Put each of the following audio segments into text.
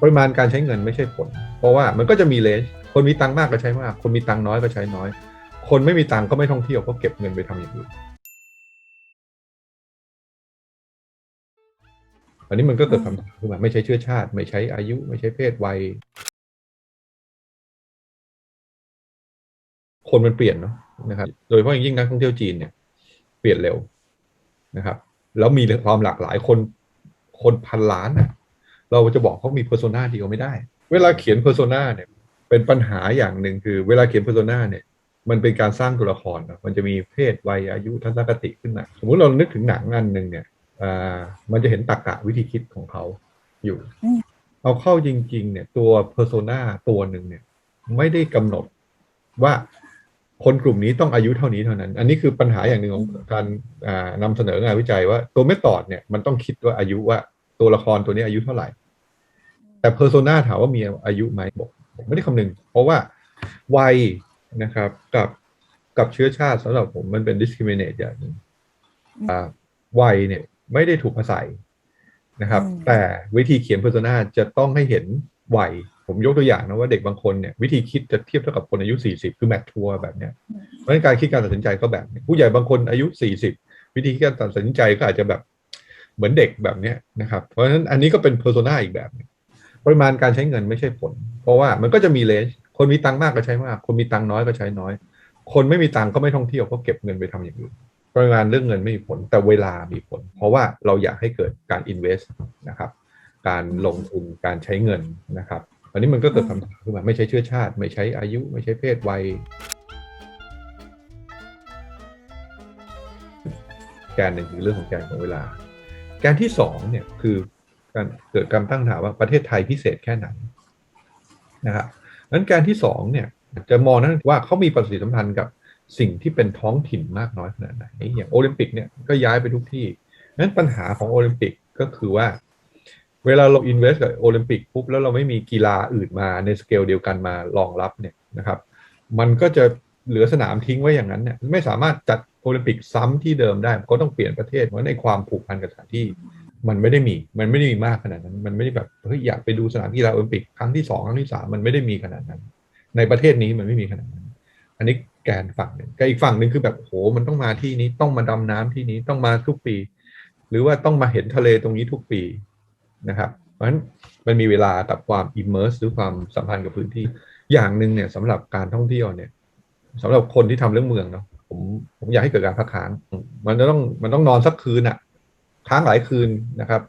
ปริมาณการใช้เงินไม่ใช่ผล เพราะว่ามันก็จะมีเลนคนมีตังค์มากก็ใช้มาก คนมีตังค์น้อยก็ใช้น้อย คนไม่มีตังค์ก็ไม่ท่องเที่ยวก็เก็บเงินไปทำอย่างอื่นอันนี้มันก็เกิดคำถามขึ้นมาไม่ใช่เชื้อชาติ ไม่ใช้อายุ ไม่ใช่เพศวัย คนมันเปลี่ยนเนาะนะครับ โดยเฉพาะอย่างยิ่งนักท่องเที่ยวจีนเนี่ย เปลี่ยนเร็วนะครับ แล้วมีความหลากหลายคนคนพันล้านนะ เราจะบอกเขามีเพอร์โซนาเดียวไม่ได้ เวลาเขียนเพอร์โซนาเนี่ยเป็นปัญหาอย่างหนึ่งคือเวลาเขียนเพอร์โซนาเนี่ยมันเป็นการสร้างตัวละครนะมันจะมีเพศวัยอายุทัศนคติขึ้นมาสมมุติเรานึกถึงหนังอันหนึ่งเนี่ยอ่ามันจะเห็นตรรกะวิธีคิดของเขาอยู่เอาเข้าจริง ๆ เนี่ยตัวเพอร์โซนาตัวหนึ่งเนี่ยไม่ได้กำหนดว่าคนกลุ่มนี้ต้องอายุเท่านี้เท่านั้น อันนี้คือปัญหาอย่างหนึ่งของการอ่านำเสนองานวิจัยว่าตัวเมธอดเนี่ยมันต้องคิดว่าอายุว่า ตัวละครตัวนี้อายุเท่าไหร่ แต่เพอร์โซนาถามว่ามีอายุไหมบอกผมไม่ได้คำนึง เพราะว่าวัยนะครับกับกับเชื้อชาติสำหรับผมมันเป็น discriminate อย่างหนึ่งอ่าวัยเนี่ยไม่ได้ถูกอาศัยนะครับอืมแต่วิธีเขียนเพอร์โซนาจะต้องให้เห็นวัย ผมยกตัวอย่างนะว่าเด็กบางคนเนี่ยวิธีคิดจะเทียบเท่ากับคนอายุ 40 คือแมททัวร์แบบเนี้ยเพราะฉะนั้นการคิดการตัดสินใจก็แบบนี้ผู้ใหญ่บางคนอายุ 40 วิธีคิดการตัดสินใจก็อาจจะแบบ เหมือนเด็กแบบนี้นะครับ เพราะฉะนั้นอันนี้ก็เป็นเพอร์โซนาอีกแบบปริมาณการใช้เงินไม่ใช่ผล เพราะว่ามันก็จะมีเลนคนมีตังค์มากก็ใช้มาก คนมีตังค์น้อยก็ใช้น้อย คนไม่มีตังค์ก็ไม่ท่องเที่ยวก็เก็บเงินไปทำอย่างอื่นปริมาณเรื่องเงินไม่มีผล แต่เวลามีผล เพราะว่าเราอยากให้เกิดการ invest นะครับ การลงทุนการใช้เงินนะครับอันนี้มันก็เกิดคำถามขึ้นมาไม่ใช่เชื้อชาติ ไม่ใช้อายุ ไม่ใช่เพศวัยแกนหนึ่งคือเรื่องของแกนของเวลา แกนที่สองเนี่ยคือการเกิดการตั้งถามว่าประเทศไทยพิเศษแค่ไหนนะครับนั้นแกนที่สองเนี่ยจะมองนั้นว่าเขามีประสิทธิสัมพันธ์กับสิ่งที่เป็นท้องถิ่นมากน้อยขนาดไหนอย่างโอลิมปิกเนี่ยก็ย้ายไปทุกที่นั้นปัญหาของโอลิมปิกก็คือว่า เวลาเรา invest กับโอลิมปิกปุ๊บแล้วเราไม่มีกีฬาอื่นมาในสเกลเดียวกันมารองรับเนี่ยนะครับ มันก็จะ เหลือสนามทิ้งไว้อย่างนั้นเนี่ยไม่สามารถจัดโอลิมปิกซ้ำที่เดิมได้ก็ต้องเปลี่ยนประเทศเพราะในความผูกพันกับสถานที่มันไม่ได้มี มันไม่ได้มีมากขนาดนั้น มันไม่ได้แบบเฮ้ยอยากไปดูสนามกีฬาโอลิมปิกครั้งที่สองครั้งที่สามมันไม่ได้มีขนาดนั้น ในประเทศนี้มันไม่มีขนาดนั้น อันนี้แกนฝั่งหนึ่งกับอีกฝั่งหนึ่งคือแบบโหมันต้องมาที่นี้ต้องมาดำน้ำที่นี้ต้องมาทุกปี หรือว่าต้องมาเห็นทะเลตรงนี้ทุกปีนะครับ เพราะฉะนั้นมันมีเวลากับความ immerse หรือความสัมพันธ์กับพื้นที่ อย่างหนึ่งเนี่ยสำหรับการท่องเที่ยวเนี่ย สำหรับคนที่ทำเรื่องเมืองเนาะผมผมอยากให้เกิดการพักค้าง มันจะต้องมันต้องนอนสักคืนอะค้างหลายคืนนะครับ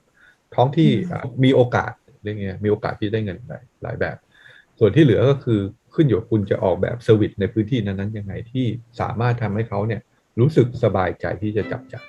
ท้องที่อะมีโอกาสเรื่องเงี้ยมีโอกาสที่ได้เงินหลายหลายแบบ ส่วนที่เหลือก็คือขึ้นอยู่กับคุณจะออกแบบเซอร์วิสในพื้นที่นั้นๆยังไงที่สามารถทำให้เขาเนี่ยรู้สึกสบายใจที่จะจับจ่าย